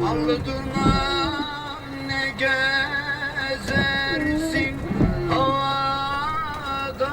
Allı durmam ne gezersin havada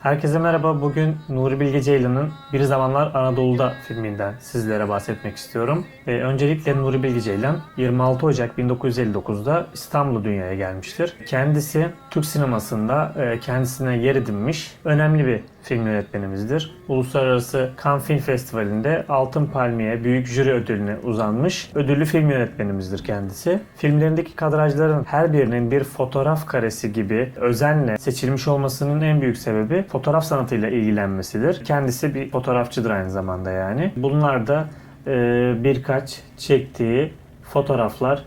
Herkese merhaba. Bugün Nuri Bilge Ceylan'ın Bir Zamanlar Anadolu'da filminden sizlere bahsetmek istiyorum. Ee, öncelikle Nuri Bilge Ceylan 26 Ocak 1959'da İstanbul'a dünyaya gelmiştir. Kendisi Türk sinemasında e, kendisine yer edinmiş önemli bir film yönetmenimizdir. Uluslararası Cannes Film Festivali'nde Altın Palmiye Büyük Jüri Ödülüne uzanmış ödüllü film yönetmenimizdir kendisi. Filmlerindeki kadrajların her birinin bir fotoğraf karesi gibi özenle seçilmiş olmasının en büyük sebebi fotoğraf sanatıyla ilgilenmesidir. Kendisi bir fotoğrafçıdır aynı zamanda yani. Bunlar da e, birkaç çektiği fotoğraflar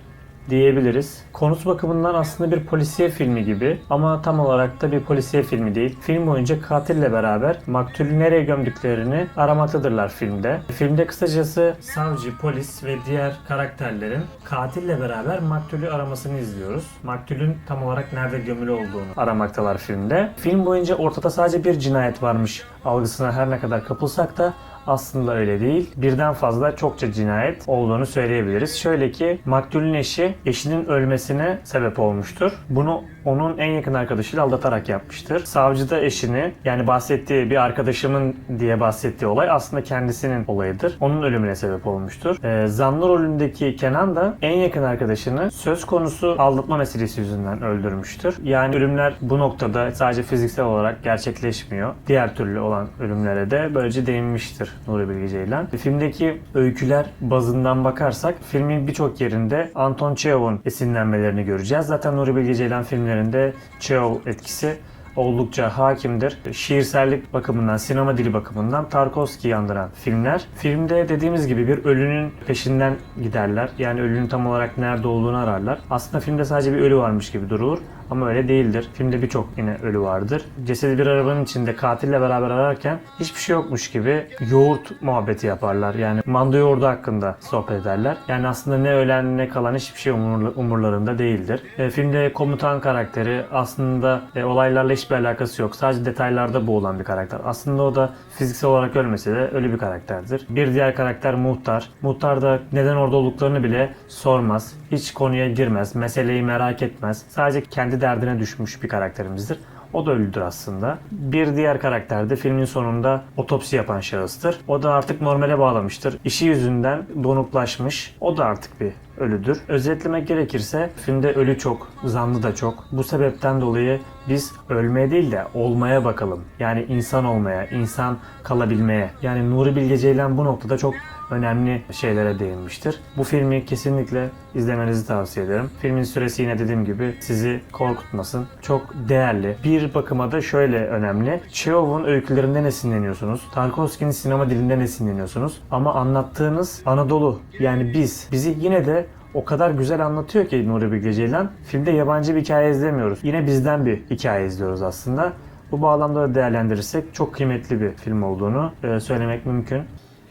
diyebiliriz. Konusu bakımından aslında bir polisiye filmi gibi ama tam olarak da bir polisiye filmi değil. Film boyunca katille beraber maktulü nereye gömdüklerini aramaktadırlar filmde. Filmde kısacası savcı, polis ve diğer karakterlerin katille beraber maktulü aramasını izliyoruz. Maktulün tam olarak nerede gömülü olduğunu aramaktalar filmde. Film boyunca ortada sadece bir cinayet varmış algısına her ne kadar kapılsak da aslında öyle değil. Birden fazla çokça cinayet olduğunu söyleyebiliriz. Şöyle ki maktulün eşi eşinin ölmesine sebep olmuştur. Bunu onun en yakın arkadaşıyla aldatarak yapmıştır. Savcı da eşini yani bahsettiği bir arkadaşımın diye bahsettiği olay aslında kendisinin olayıdır. Onun ölümüne sebep olmuştur. Ee, zanlı rolündeki Kenan da en yakın arkadaşını söz konusu aldatma meselesi yüzünden öldürmüştür. Yani ölümler bu noktada sadece fiziksel olarak gerçekleşmiyor. Diğer türlü olan ölümlere de böylece değinmiştir Nuri Bilge Ceylan. Filmdeki öyküler bazından bakarsak filmin birçok yerinde Anton Çehov'un esinlenmelerini göreceğiz. Zaten Nuri Bilge Ceylan filmlerinde Çehov etkisi oldukça hakimdir. Şiirsellik bakımından, sinema dili bakımından Tarkovski'yi andıran filmler. Filmde dediğimiz gibi bir ölünün peşinden giderler. Yani ölünün tam olarak nerede olduğunu ararlar. Aslında filmde sadece bir ölü varmış gibi durur ama öyle değildir. Filmde birçok yine ölü vardır. Cesedi bir arabanın içinde katille beraber ararken hiçbir şey yokmuş gibi yoğurt muhabbeti yaparlar. Yani manda yoğurdu hakkında sohbet ederler. Yani aslında ne ölen ne kalan hiçbir şey umur- umurlarında değildir. E, filmde komutan karakteri aslında e, olaylarla hiçbir alakası yok. Sadece detaylarda boğulan bir karakter. Aslında o da fiziksel olarak ölmese de ölü bir karakterdir. Bir diğer karakter muhtar. Muhtar da neden orada olduklarını bile sormaz. Hiç konuya girmez. Meseleyi merak etmez. Sadece kendi derdine düşmüş bir karakterimizdir. O da ölüdür aslında. Bir diğer karakter de filmin sonunda otopsi yapan şahıstır. O da artık normale bağlamıştır. İşi yüzünden donuklaşmış. O da artık bir ölüdür. Özetlemek gerekirse filmde ölü çok, zanlı da çok. Bu sebepten dolayı biz ölmeye değil de olmaya bakalım. Yani insan olmaya, insan kalabilmeye. Yani Nuri Bilge Ceylan bu noktada çok önemli şeylere değinmiştir. Bu filmi kesinlikle izlemenizi tavsiye ederim. Filmin süresi yine dediğim gibi sizi korkutmasın. Çok değerli. Bir bakıma da şöyle önemli. Çehov'un öykülerinden esinleniyorsunuz. Tarkovski'nin sinema dilinden esinleniyorsunuz. Ama anlattığınız Anadolu yani biz. Bizi yine de o kadar güzel anlatıyor ki Nuri Bilge Ceylan. Filmde yabancı bir hikaye izlemiyoruz. Yine bizden bir hikaye izliyoruz aslında. Bu bağlamda da değerlendirirsek çok kıymetli bir film olduğunu e, söylemek mümkün.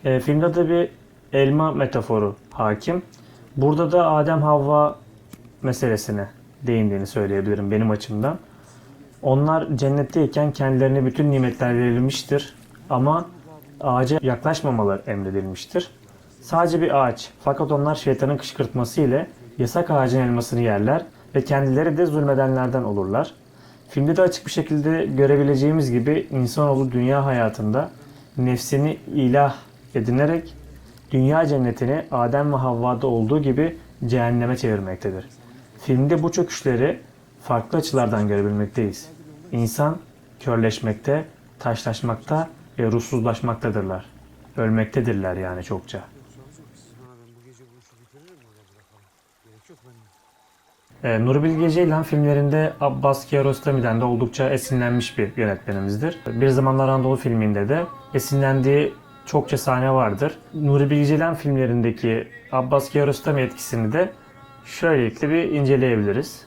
E, filmde de bir elma metaforu hakim. Burada da Adem Havva meselesine değindiğini söyleyebilirim benim açımdan. Onlar cennetteyken kendilerine bütün nimetler verilmiştir ama ağaca yaklaşmamaları emredilmiştir. Sadece bir ağaç fakat onlar şeytanın kışkırtması ile yasak ağacın elmasını yerler ve kendileri de zulmedenlerden olurlar. Filmde de açık bir şekilde görebileceğimiz gibi insanoğlu dünya hayatında nefsini ilah edinerek dünya cennetini Adem ve Havva'da olduğu gibi cehenneme çevirmektedir. Filmde bu çöküşleri farklı açılardan görebilmekteyiz. İnsan körleşmekte, taşlaşmakta ve ruhsuzlaşmaktadırlar. Ölmektedirler yani çokça. Ee, Nuri Bilge Ceylan filmlerinde Abbas Kiarostami'den de oldukça esinlenmiş bir yönetmenimizdir. Bir Zamanlar Anadolu filminde de esinlendiği çokça sahne vardır. Nuri Bilge Ceylan filmlerindeki Abbas Kiarostami etkisini de şöylelikle bir inceleyebiliriz.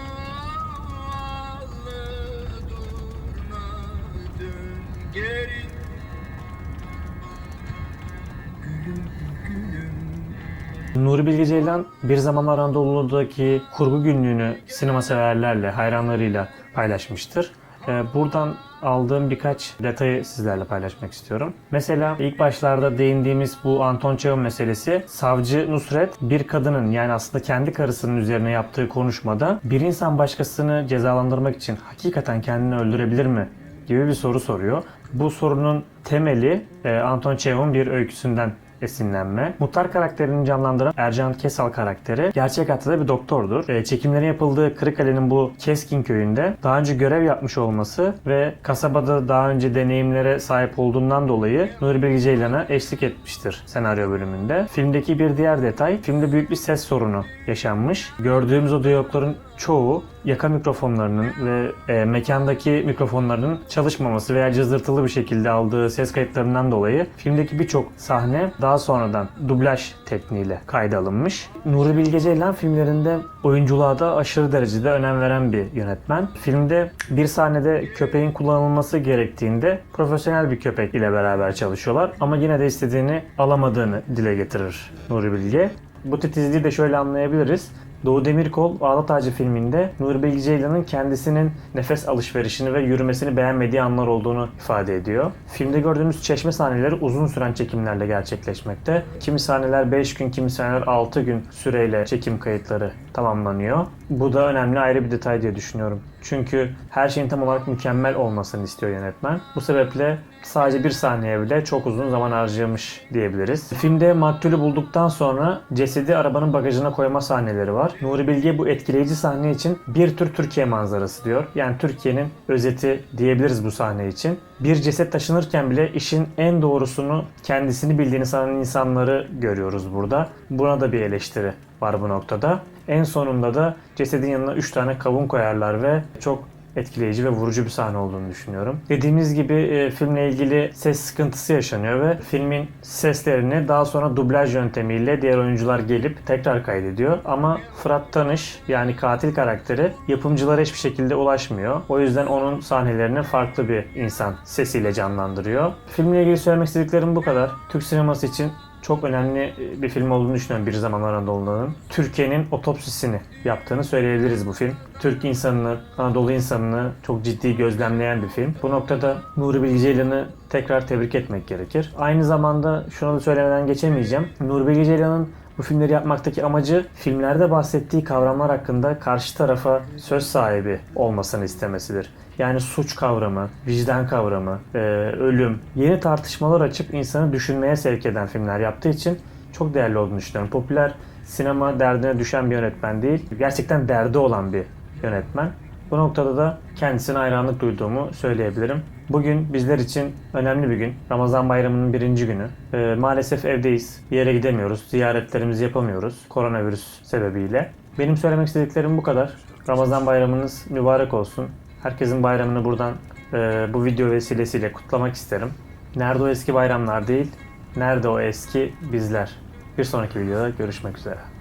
Nuri Bilge Ceylan bir zamanlar Anadolu'daki kurgu günlüğünü sinema severlerle, hayranlarıyla paylaşmıştır. Ee, Buradan aldığım birkaç detayı sizlerle paylaşmak istiyorum. Mesela ilk başlarda değindiğimiz bu Anton Çehov meselesi savcı Nusret bir kadının yani aslında kendi karısının üzerine yaptığı konuşmada bir insan başkasını cezalandırmak için hakikaten kendini öldürebilir mi gibi bir soru soruyor. Bu sorunun temeli e, Anton Çehov'un bir öyküsünden esinlenme. Muhtar karakterini canlandıran Ercan Kesal karakteri gerçek hayatta da bir doktordur. E, çekimlerin yapıldığı Kırıkkale'nin bu Keskin köyünde daha önce görev yapmış olması ve kasabada daha önce deneyimlere sahip olduğundan dolayı Nuri Bilge Ceylan'a eşlik etmiştir senaryo bölümünde. Filmdeki bir diğer detay, filmde büyük bir ses sorunu yaşanmış. Gördüğümüz o diyalogların çoğu yaka mikrofonlarının ve e, mekandaki mikrofonlarının çalışmaması veya cızırtılı bir şekilde aldığı ses kayıtlarından dolayı filmdeki birçok sahne daha sonradan dublaj tekniğiyle kayda alınmış. Nuri Bilge Ceylan filmlerinde oyunculuğa da aşırı derecede önem veren bir yönetmen. Filmde bir sahnede köpeğin kullanılması gerektiğinde profesyonel bir köpek ile beraber çalışıyorlar ama yine de istediğini alamadığını dile getirir Nuri Bilge. Bu titizliği de şöyle anlayabiliriz. Doğu Demirkol Ağlat Ağacı filminde Nuri Bilge Ceylan'ın kendisinin nefes alışverişini ve yürümesini beğenmediği anlar olduğunu ifade ediyor. Filmde gördüğümüz çeşme sahneleri uzun süren çekimlerle gerçekleşmekte. Kimi sahneler 5 gün, kimi sahneler 6 gün süreyle çekim kayıtları tamamlanıyor. Bu da önemli ayrı bir detay diye düşünüyorum. Çünkü her şeyin tam olarak mükemmel olmasını istiyor yönetmen. Bu sebeple sadece bir sahneye bile çok uzun zaman harcamış diyebiliriz. Filmde maktulü bulduktan sonra cesedi arabanın bagajına koyma sahneleri var. Nuri Bilge bu etkileyici sahne için bir tür Türkiye manzarası diyor. Yani Türkiye'nin özeti diyebiliriz bu sahne için. Bir ceset taşınırken bile işin en doğrusunu kendisini bildiğini sanan insanları görüyoruz burada. Buna da bir eleştiri var bu noktada. En sonunda da cesedin yanına 3 tane kavun koyarlar ve çok etkileyici ve vurucu bir sahne olduğunu düşünüyorum. Dediğimiz gibi e, filmle ilgili ses sıkıntısı yaşanıyor ve filmin seslerini daha sonra dublaj yöntemiyle diğer oyuncular gelip tekrar kaydediyor. Ama Fırat Tanış yani katil karakteri yapımcılara hiçbir şekilde ulaşmıyor. O yüzden onun sahnelerini farklı bir insan sesiyle canlandırıyor. Filmle ilgili söylemek istediklerim bu kadar. Türk sineması için çok önemli bir film olduğunu düşünüyorum bir zamanlar Anadolu'nun. Türkiye'nin otopsisini yaptığını söyleyebiliriz bu film. Türk insanını, Anadolu insanını çok ciddi gözlemleyen bir film. Bu noktada Nuri Bilge Ceylan'ı tekrar tebrik etmek gerekir. Aynı zamanda şunu da söylemeden geçemeyeceğim. Nuri Bilge Ceylan'ın bu filmleri yapmaktaki amacı filmlerde bahsettiği kavramlar hakkında karşı tarafa söz sahibi olmasını istemesidir. Yani suç kavramı, vicdan kavramı, e, ölüm, yeni tartışmalar açıp insanı düşünmeye sevk eden filmler yaptığı için çok değerli olduğunu düşünüyorum. Popüler sinema derdine düşen bir yönetmen değil, gerçekten derdi olan bir yönetmen. Bu noktada da kendisine hayranlık duyduğumu söyleyebilirim. Bugün bizler için önemli bir gün. Ramazan bayramının birinci günü. Ee, maalesef evdeyiz. Bir yere gidemiyoruz. Ziyaretlerimizi yapamıyoruz. Koronavirüs sebebiyle. Benim söylemek istediklerim bu kadar. Ramazan bayramınız mübarek olsun. Herkesin bayramını buradan e, bu video vesilesiyle kutlamak isterim. Nerede o eski bayramlar değil, nerede o eski bizler. Bir sonraki videoda görüşmek üzere.